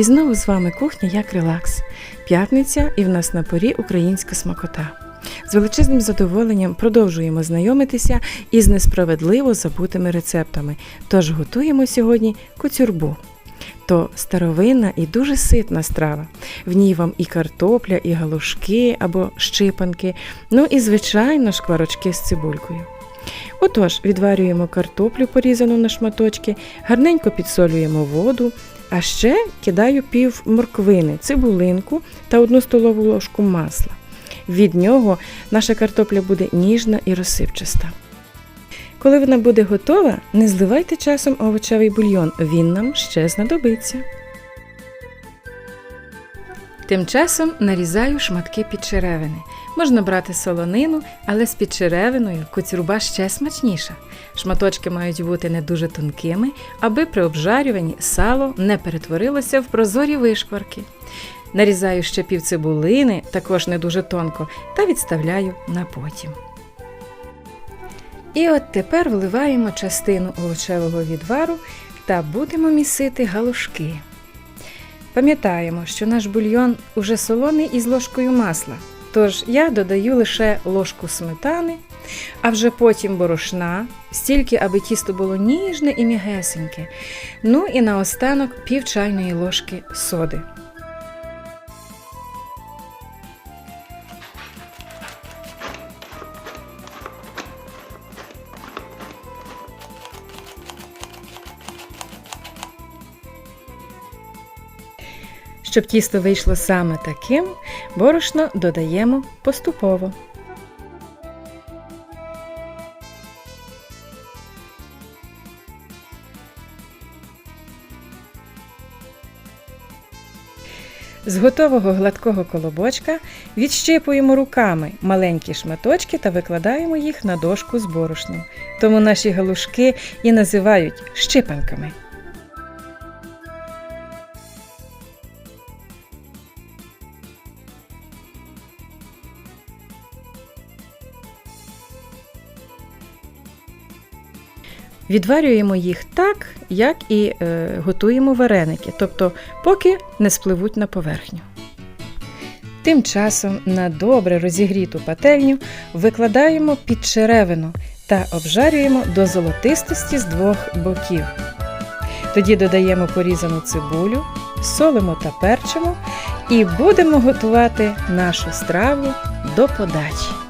І знову з вами кухня як релакс. П'ятниця і в нас на порі українська смакота. З величезним задоволенням продовжуємо знайомитися із несправедливо забутими рецептами. Тож готуємо сьогодні куцюрбу. То старовинна і дуже ситна страва. В ній вам і картопля, і галушки або щипанки, ну і, звичайно, шкварочки з цибулькою. Отож, відварюємо картоплю, порізану на шматочки, гарненько підсолюємо воду, а ще кидаю пів морквини, цибулинку та одну столову ложку масла. Від нього наша картопля буде ніжна і розсипчаста. Коли вона буде готова, не зливайте часом овочевий бульйон, він нам ще знадобиться. Тим часом нарізаю шматки підчеревини. Можна брати солонину, але з підчеревиною куцюрба ще смачніша. Шматочки мають бути не дуже тонкими, аби при обжарюванні сало не перетворилося в прозорі вишкварки. Нарізаю ще пів цибулини, також не дуже тонко, та відставляю на потім. І от тепер вливаємо частину овочевого відвару та будемо місити галушки. Пам'ятаємо, що наш бульйон уже солоний із ложкою масла, тож я додаю лише ложку сметани, а вже потім борошна, стільки, аби тісто було ніжне і мігесеньке. Ну і наостанок пів чайної ложки соди. Щоб тісто вийшло саме таким, борошно додаємо поступово. З готового гладкого колобочка відщипуємо руками маленькі шматочки та викладаємо їх на дошку з борошном. Тому наші галушки і називають щипанками. Відварюємо їх так, як і е, готуємо вареники, тобто поки не спливуть на поверхню. Тим часом на добре розігріту пательню викладаємо під черевину та обжарюємо до золотистості з двох боків. Тоді додаємо порізану цибулю, солимо та перчимо і будемо готувати нашу страву до подачі.